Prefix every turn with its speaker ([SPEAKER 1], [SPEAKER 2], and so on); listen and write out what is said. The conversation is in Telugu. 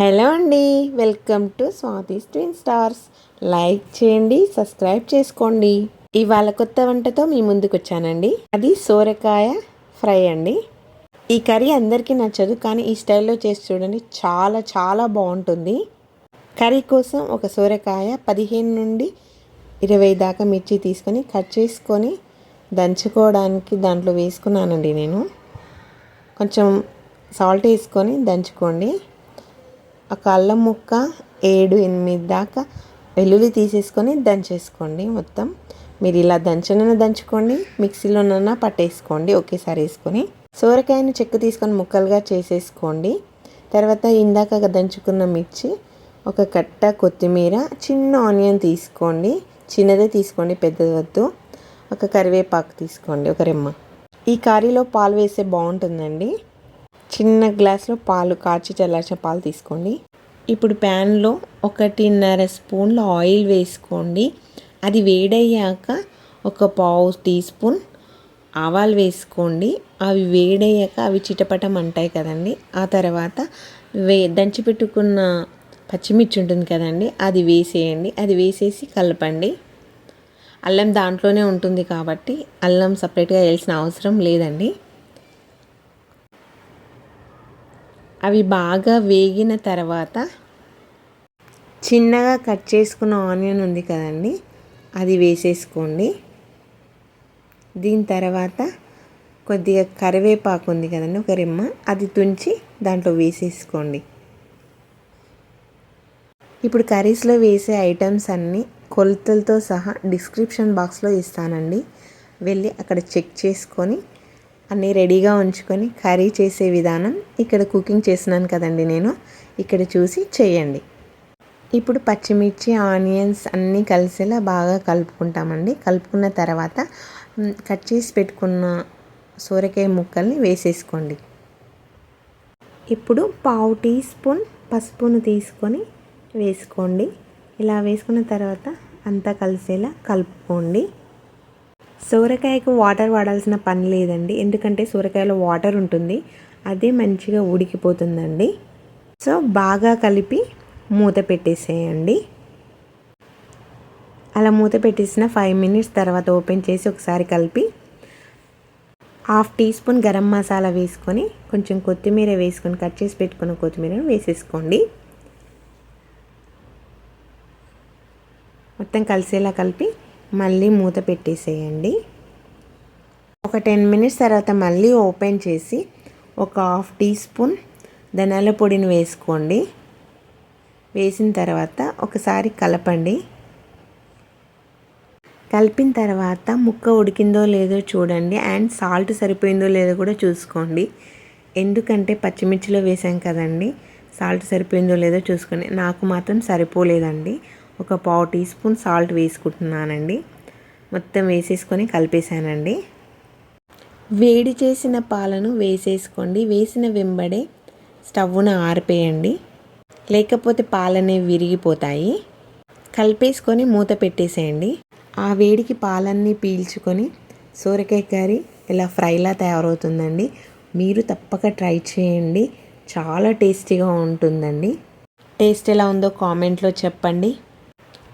[SPEAKER 1] హలో అండి welcome to Swathi twin stars. Like చేయండి సబ్స్క్రైబ్ చేసుకోండి. ఇవాళ కొత్త వంటతో మీ ముందుకు వచ్చానండి. అది సోరకాయ ఫ్రై అండి. ఈ కర్రీ అందరికీ నచ్చదు కానీ ఈ స్టైల్లో చేసి చూడండి చాలా చాలా బాగుంటుంది. కర్రీ కోసం ఒక సోరకాయ పదిహేను నుండి ఇరవై దాకా మిర్చి తీసుకొని కట్ చేసుకొని దంచుకోవడానికి దాంట్లో వేసుకున్నానండి నేను. కొంచెం సాల్ట్ వేసుకొని దంచుకోండి. ఒక అల్లం ముక్క ఏడు ఎనిమిది దాకా వెల్లుల్లి తీసేసుకొని దంచేసుకోండి మొత్తం. మీరు ఇలా దంచనైనా దంచుకోండి మిక్సీలోనైనా పట్టేసుకోండి ఒకేసారి వేసుకొని. సోరకాయను చెక్క తీసుకొని ముక్కలుగా చేసేసుకోండి. తర్వాత ఇందాక దంచుకున్న మిర్చి ఒక కట్ట కొత్తిమీర చిన్న ఆనియన్ తీసుకోండి. చిన్నదే తీసుకోండి పెద్దది వద్దు. ఒక కరివేపాకు తీసుకోండి ఒక రెమ్మ. ఈ కర్రీలో పాలు వేస్తే బాగుంటుందండి. చిన్న గ్లాస్లో పాలు కాచి చల్లార్చిన పాలు తీసుకోండి. ఇప్పుడు ప్యాన్లో ఒకటిన్నర స్పూన్ల ఆయిల్ వేసుకోండి. అది వేడయ్యాక ఒక పావు టీ స్పూన్ ఆవాలు వేసుకోండి. అవి వేడయ్యాక అవి చిటపటం అంటాయి కదండి. ఆ తర్వాత వే దంచి పెట్టుకున్న పచ్చిమిర్చి ఉంటుంది కదండి అది వేసేయండి. అది వేసేసి కలపండి. అల్లం దాంట్లోనే ఉంటుంది కాబట్టి అల్లం సపరేట్గా వేయాల్సిన అవసరం లేదండి. అవి బాగా వేగిన తర్వాత చిన్నగా కట్ చేసుకున్న ఆనియన్ ఉంది కదండి అది వేసేసుకోండి. దీని తర్వాత కొద్దిగా కరివేపాకు ఉంది కదండి ఒక రెమ్మ అది తుంచి దాంట్లో వేసేసుకోండి. ఇప్పుడు కర్రీస్లో వేసే ఐటమ్స్ అన్నీ కొలతలతో సహా డిస్క్రిప్షన్ బాక్స్లో ఇస్తానండి. వెళ్ళి అక్కడ చెక్ చేసుకొని అన్నీ రెడీగా ఉంచుకొని కర్రీ చేసే విధానం ఇక్కడ కుకింగ్ చేసినాను కదండి నేను. ఇక్కడ చూసి చేయండి. ఇప్పుడు పచ్చిమిర్చి ఆనియన్స్ అన్నీ కలిసేలా బాగా కలుపుకుంటామండి. కలుపుకున్న తర్వాత కట్ చేసి పెట్టుకున్న సోరకాయ ముక్కల్ని వేసేసుకోండి. ఇప్పుడు పావు టీ స్పూన్ పసుపును తీసుకొని వేసుకోండి. ఇలా వేసుకున్న తర్వాత అంతా కలిసేలా కలుపుకోండి. సోరకాయకు వాటర్ వాడాల్సిన పని లేదండి. ఎందుకంటే సోరకాయలో వాటర్ ఉంటుంది. అదే మంచిగా ఉడికిపోతుందండి. సో బాగా కలిపి మూత పెట్టేసేయండి. అలా మూత పెట్టేసిన ఫైవ్ మినిట్స్ తర్వాత ఓపెన్ చేసి ఒకసారి కలిపి half teaspoon garam masala వేసుకొని కొంచెం కొత్తిమీర వేసుకొని కట్ చేసి పెట్టుకున్న కొత్తిమీరను వేసేసుకోండి. మొత్తం కలిసేలా కలిపి మళ్ళీ మూత పెట్టేసేయండి. ఒక టెన్ మినిట్స్ తర్వాత మళ్ళీ ఓపెన్ చేసి ఒక హాఫ్ టీ స్పూన్ ధనాల పొడిని వేసుకోండి. వేసిన తర్వాత ఒకసారి కలపండి. కలిపిన తర్వాత ముక్క ఉడికిందో లేదో చూడండి అండ్ సాల్ట్ సరిపోయిందో లేదో కూడా చూసుకోండి. ఎందుకంటే పచ్చిమిర్చిలో వేసాం కదండి సాల్ట్ సరిపోయిందో లేదో చూసుకోండి. నాకు మాత్రం సరిపోలేదండి. ఒక పావు టీ స్పూన్ సాల్ట్ వేసుకుంటున్నానండి. మొత్తం వేసేసుకొని కలిపేసానండి వేడి చేసిన పాలను వేసేసుకోండి. వేసిన వెంబడే స్టవ్ను ఆరిపేయండి. లేకపోతే పాలనే విరిగిపోతాయి. కలిపేసుకొని మూత పెట్టేసేయండి. ఆ వేడికి పాలన్నీ పీల్చుకొని సోరకాయ కర్రీ ఇలా ఫ్రైలా తయారవుతుందండి. మీరు తప్పక ట్రై చేయండి. చాలా టేస్టీగా ఉంటుందండి. టేస్ట్ ఎలా ఉందో కామెంట్లో చెప్పండి.